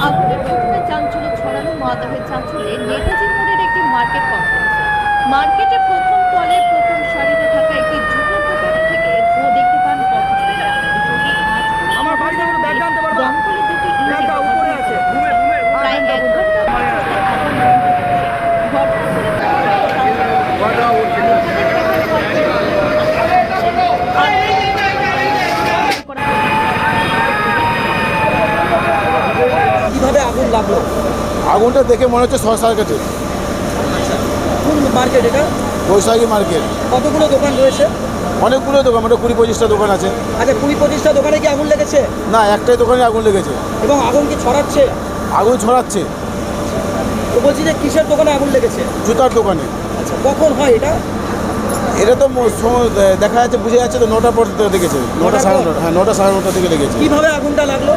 আগুনের ঘটনায় চাঞ্চল্য ছড়ানো মাদাহের চাঞ্চল্যে নেতাজি মোড়ের একটি মার্কেট কমপ্লেক্সে মার্কেটে প্রথম তলের প্রথম সারিতে থাকা একটি জুতোর দোকান থেকে ধোঁয়া দেখতে পান পথচারীরা অভিযোগে আজ আমার ভাই যখন ব্যাগ আনতে পারবা? দমকলে দুটি ইঞ্জিন ব্যাগটা উপরে আছে ঘুমে ঘুমে প্রায় এক ঘণ্টা পর আগুন নিয়ন্ত্রণে আসে। ঘটনাস্থলে কীভাবে আগুন লাগল? আগুনটা দেখে মনে হচ্ছে শর্ট সার্কিটে। কোন মার্কেট এটা? বৈশাখী মার্কেট কতগুলো দোকান রয়েছে? অনেকগুলো দোকান মানে কুড়ি পঁচিশটা দোকান আছে। আচ্ছা কুড়ি পঁচিশটা দোকানে কি আগুন লেগেছে? না একটাই দোকানে আগুন লেগেছে। এবং আগুন কি ছড়াচ্ছে? আগুন ছড়াচ্ছে। তো বলছি যে কিসের দোকানে আগুন লেগেছে? জুতার দোকানে। আচ্ছা কখন হয় এটা? এটা তো দেখা যাচ্ছে বুঝে যাচ্ছে তো নটার পর দেখেছে নটা সাড়ে নটা হ্যাঁ নটা সাড়ে নটা থেকে লেগেছে। কীভাবে আগুনটা লাগল?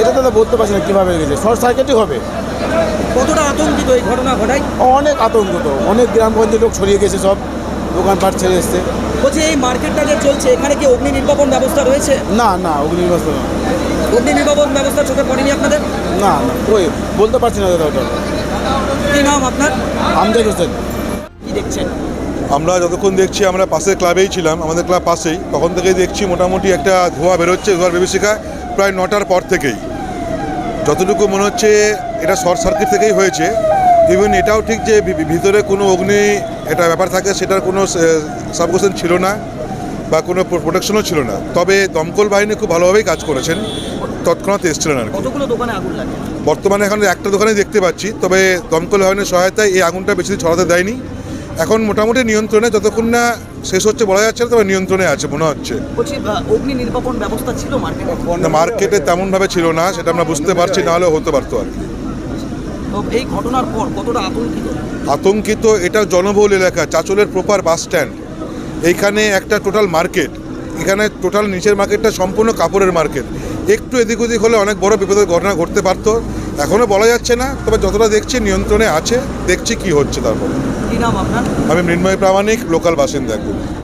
এটা তো বলতে পারছি না কীভাবে গেছে শর্ট সার্কিটই হবে। কতটা আতঙ্কিত এই ঘটনা ঘটায়? অনেক আতঙ্কিত। অনেক গ্রামগঞ্জের লোক ছড়িয়ে গেছে সব। দোকানপাট ছেড়ে এসছে। বলছি এই মার্কেটটা যে চলছে এখানে কি অগ্নি নির্বাপন ব্যবস্থা রয়েছে? না না অগ্নিবাস্ত না। অগ্নি নির্বাপন ব্যবস্থা চোখে পড়েনি আপনাদের? না না ওই বলতে পারছি না দাদা ওটা। কি নাম আপনার? আমজাদ হোসেন। কি দেখছেন? আমরা যতক্ষণ দেখছি আমরা পাশের ক্লাবেই ছিলাম। আমাদের ক্লাব পাশেই। তখন থেকেই দেখছি মোটামুটি একটা ধোঁয়া বেরোচ্ছে ধোঁয়ার বিভীষিকা প্রায় নটার পর থেকেই। যতটুকু মনে হচ্ছে এটা শর্ট সার্কিট থেকেই হয়েছে ইভেন এটাও ঠিক যে ভিতরে কোনো অগ্নি এটা ব্যাপার থাকে সেটার কোনো সাবকোশন ছিল না বা কোনো প্রোটেকশনও ছিল না। তবে দমকল বাহিনী খুব ভালোভাবেই কাজ করেছেন তৎক্ষণাৎ এসেছিলেন আর দোকানে বর্তমানে এখন একটা দোকানেই দেখতে পাচ্ছি তবে দমকল বাহিনীর সহায়তায় এই আগুনটা বেশি ছড়াতে দেয়নি। এখন মোটামুটি নিয়ন্ত্রণে যতক্ষণ না শেষ হচ্ছে বলা যাচ্ছে না তবে নিয়ন্ত্রণে আছে মনে হচ্ছে। বলছি অগ্নি নির্বাপন ব্যবস্থা ছিল মার্কেটে না, মার্কেটে তেমনভাবে ছিল না সেটা আমরা বুঝতে পারছি না হলেও হতে পারতো আর কি। এই ঘটনার পর কতটা আতঙ্কিত? আতঙ্কিত এটা জনবহুল এলাকা চাচলের প্রপার বাস স্ট্যান্ড এইখানে একটা টোটাল মার্কেট এখানে টোটাল নিচের মার্কেটটা সম্পূর্ণ কাপড়ের মার্কেট একটু এদিক ওদিক হলে অনেক বড় বিপদের ঘটনা ঘটতে পারতো এখনও বলা যাচ্ছে না তবে যতটা দেখছি নিয়ন্ত্রণে আছে দেখছি কি হচ্ছে তারপর। কি নাম আপনার? আমি মৃন্ময় প্রামাণিক লোকাল বাসিন্দা একদম